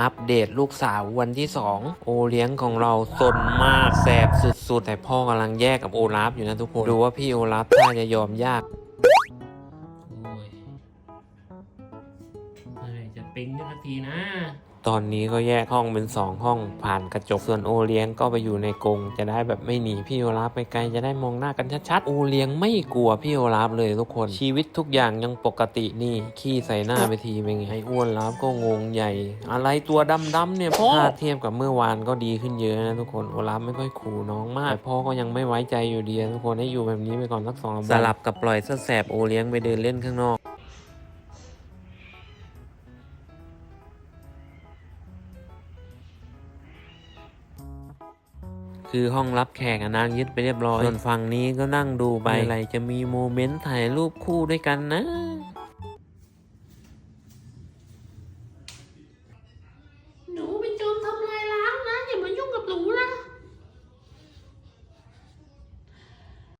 อัปเดตลูกสาววันที่สองโอเลี้ยงของเราสนมากแสบสุดๆ แต่พ่อกำลังแยกกับโอลาฟอยู่นะทุกคน ดูว่าพี่โอลาฟท่าจะยอมยาก เมื่อไหร่จะปิ๊งกันสักทีนะ ตอนนี้ก็แยกห้องเป็นสองห้องผ่านกระจกส่วนโอเลี้ยงก็ไปอยู่ในกรงจะได้แบบไม่หนีพี่โอลาฟไปไกลจะได้มองหน้ากันชัดๆโอเลี้ยงไม่กลัวพี่โอลาฟเลยทุกคนชีวิตทุกอย่างยังปกตินี่ขี้ใส่หน้าไปทีเป็นไงไอ้อ้วนลาฟก็งงใหญ่ อะไรตัวดำๆเนี่ยพ่อถ้าเทียบกับเมื่อวานก็ดีขึ้นเยอะนะทุกคนโอลาฟไม่ค่อยขู่น้องมากแต่พ่อก็ยังไม่ไว้ใจอยู่ดีนะทุกคนให้อยู่แบบนี้ไปก่อนสักสองสลับกับปล่อยเสแสบโอเลี้ยงไปเดินเล่นข้างนอก คือห้องรับแขกอะนางยึดไปเรียบร้อยส่วนฝั่งนี้ก็นั่งดูไปอะไรจะมีโมเมนต์ถ่ายรูปคู่ด้วยกันนะ